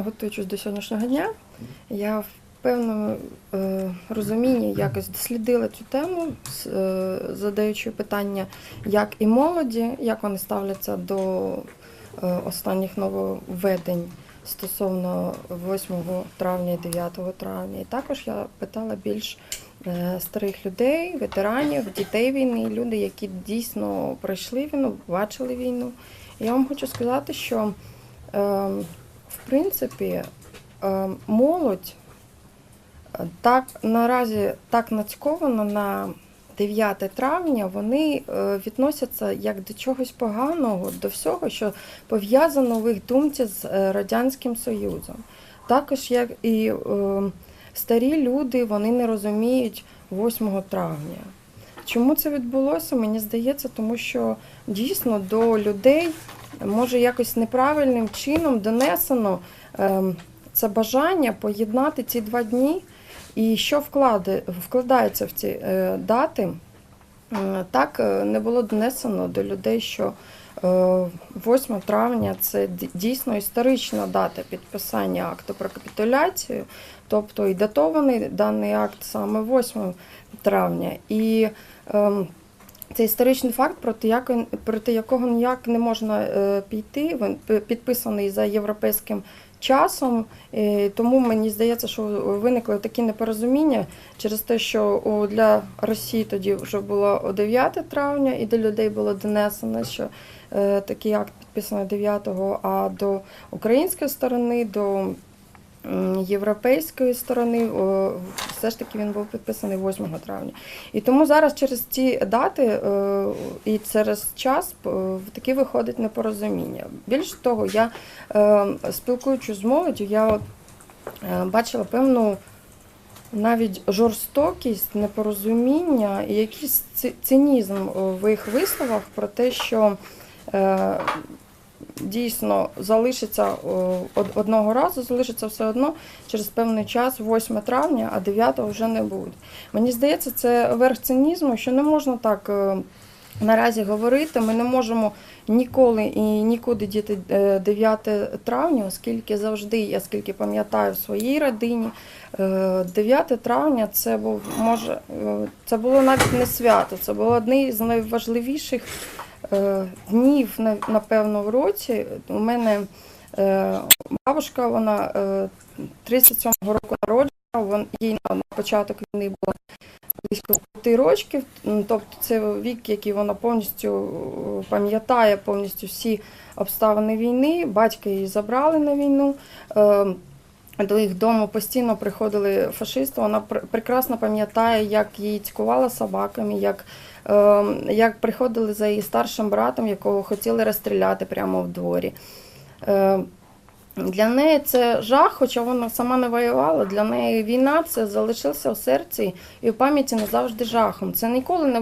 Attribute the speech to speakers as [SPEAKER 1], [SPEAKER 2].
[SPEAKER 1] готуючись до сьогоднішнього дня, я в певному е, розумінні якось дослідила цю тему, е, задаючи питання, як і молоді, як вони ставляться до е, останніх нововведень стосовно 8 травня і 9 травня. І також я питала більш старих людей, ветеранів, дітей війни, люди, які дійсно пройшли війну, бачили війну. Я вам хочу сказати, що е, в принципі е, молодь е, так наразі так нацькована на 9 травня, вони е, відносяться як до чогось поганого, до всього, що пов'язано в їх думці з Радянським Союзом. Також як і старі люди вони не розуміють 8 травня. Чому це відбулося? Мені здається, тому що дійсно до людей може якось неправильним чином донесено ем, це бажання поєднати ці два дні. І що вкладається в ці е, дати, Е, так е, не було донесено до людей, що е, 8 травня це дійсно історична дата підписання акту про капітуляцію, тобто і датований даний акт саме 8 травня. І ем, це історичний факт, проти, яко- проти якого ніяк не можна е, піти. Він підписаний за європейським часом. І тому мені здається, що виникли такі непорозуміння через те, що для Росії тоді вже було 9 травня, і до людей було донесено, що е, такий акт підписаний 9-го, а до української сторони, до європейської сторони, все ж таки він був підписаний 8 травня. І тому зараз через ці дати е, і через час е, таки виходить непорозуміння. Більше того, я е, спілкуючись з молоддю, я е, бачила певну навіть жорстокість, непорозуміння і якийсь цинізм е, в їх висловах про те, що е, дійсно залишиться е, одного разу, залишиться все одно через певний час, 8 травня, а 9 вже не буде. Мені здається, це верх цинізму, що не можна так е, наразі говорити. Ми не можемо ніколи і нікуди діти е, 9 травня, оскільки завжди, я скільки пам'ятаю в своїй родині, е, 9 травня це був може е, це було навіть не свято, це було одне з найважливіших е, днів, напевно, в році. У мене е, бабушка, вона е, 37-го року народжена, їй на початок війни було близько 5 років. Тобто це вік, який вона повністю е, пам'ятає, повністю всі обставини війни. Батька її забрали на війну. До їх дому постійно приходили фашисти. Вона пр- прекрасно пам'ятає, як її цькувала собаками, як, е, як приходили за її старшим братом, якого хотіли розстріляти прямо в дворі. Е, Для неї це жах, хоча вона сама не воювала. Для неї війна це залишилося в серці і в пам'яті назавжди жахом. Це ніколи не